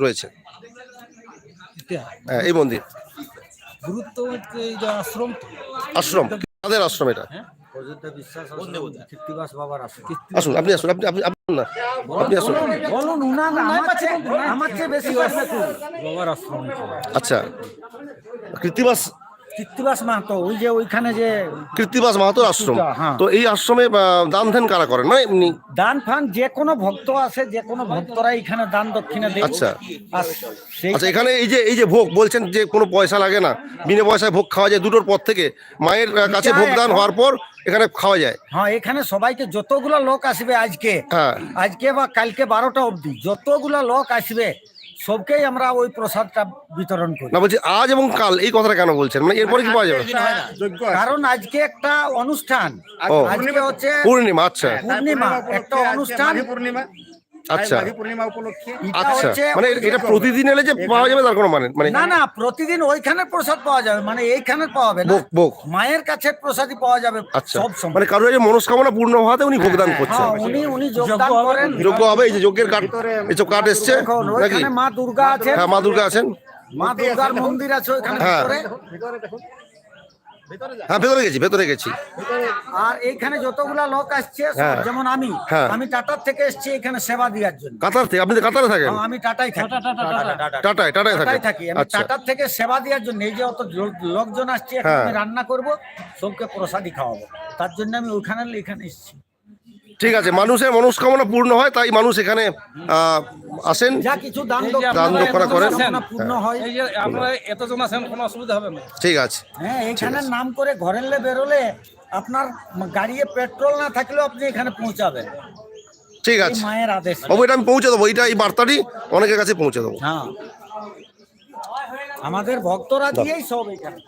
রয়েছে। হ্যাঁ, এই মন্দির। গুরুত্ব হচ্ছে এই যে আশ্রম। আশ্রম। কাদের আশ্রম এটা। অযোধ্যা বিশ্বাস বাবার আসে আসুন আপনি আসুন আপনি আপনি আসুন না। আপনি আসুন। বলুন আমার চেয়ে বেশি বাবার আশ্রম। আচ্ছা। কৃত্তিবাস কৃত্তিবাস মাহাতো ওই যে ওইখানে যে কৃত্তিবাস মাহাতোর আশ্রম। হ্যাঁ। তো এই আশ্রমে আহ, দান ধ্যান কারা করেন? মানে এমনি দান ফান যে কোনো ভক্ত আছে যে কোনো ভক্তরা এখানে দান দক্ষিণে দেয়। আচ্ছা। আর সেই আচ্ছা এখানে এই যে এই যে ভোগ বলছেন যে কোনো পয়সা লাগে না। বিনা পয়সায় ভোগ খাওয়া যায় দুটোর পর থেকে। মায়ের আহ, কাছে ভোগ দান হওয়ার পর এখানে খাওয়া যায়। হ্যাঁ এখানে সবাইকে যতগুলো লোক আসবে আজকে হ্যাঁ। আজকে বা কালকে বারোটা অবধি যতগুলো লোক আসবে সবকেই আমরা ওই প্রসাদটা বিতরণ করি। না বলছি আজ এবং কাল এই কথাটা কেন বলছেন? মানে এরপরে কি পাওয়া যাবে? কারণ আজকে একটা অনুষ্ঠান। ও। আজকে হচ্ছে পূর্ণিমা আচ্ছা। পূর্ণিমা একটা অনুষ্ঠান পূর্ণিমা। আচ্ছা। পূর্ণিমা উপলক্ষে। আচ্ছা। মানে এটা প্রতিদিন এলে যে পাওয়া যাবে তার কোনো মানে মানে না না প্রতিদিন ওইখানে প্রসাদ পাওয়া যাবে মানে এইখানে পাওয়া যাবে না। ভোগ ভোগ। মায়ের কাছে প্রসাদই পাওয়া যাবে আচ্ছা। সব সময়। মানে কারোর এই মনস্কামনা পূর্ণ হওয়াতে উনি ভোগদান করছেন। হ্যাঁ উনি উনি যোগদান করেন। যোগ্য হবে এই যে যজ্ঞের কাঠ এসছে দেখুন নাকি? মা দুর্গা আছে হ্যাঁ মা দুর্গা আছেন। মা দুর্গার মন্দির আছে ওইখানে হ্যাঁ। ভিতরে। হ্যাঁ ভেতরে গেছি ভেতরে গেছি। আর এইখানে যতগুলা লোক আসছে হ্যাঁ। যেমন আমি হ্যাঁ। আমি টাটার থেকে এসেছি এখানে সেবা দেওয়ার জন্য। কাতার থেকে? আপনি কাতারে থাকেন? হ্যাঁ, আমি টাটাই থাকি। টাটায় টাটায় টাটাই থাকেন? থাকি। আমি আচ্ছা। টাটার থেকে সেবা দেওয়ার জন্য এই যে অত লোকজন আসছে এখন। আমি রান্না করব সবকে প্রসাদই খাওয়াবো। তার জন্য আমি ওইখানে এখানে এসেছি। ঠিক আছে মানুষের মনস্কামনা পূর্ণ হয় তাই মানুষ এখানে আহ, আসেন। যা কিছু দান দান দক্ষিণা করেন। পূর্ণ হয়। এই যে আপনারা এতজন আছেন কোনো অসুবিধা হবে না। ঠিক আছে। হ্যাঁ এখানে নাম করে ঘরের বেরোলে আপনার গাড়িতে পেট্রোল না থাকলেও আপনি এখানে পৌঁছাবেন। ঠিক আছে। মায়ের আদেশ। তবে এটা আমি পৌঁছে দেবো এইটা এই বার্তাটি অনেকের কাছে পৌঁছে দেবো। হ্যাঁ। আমাদের ভক্তরা দিয়েই সব এখানে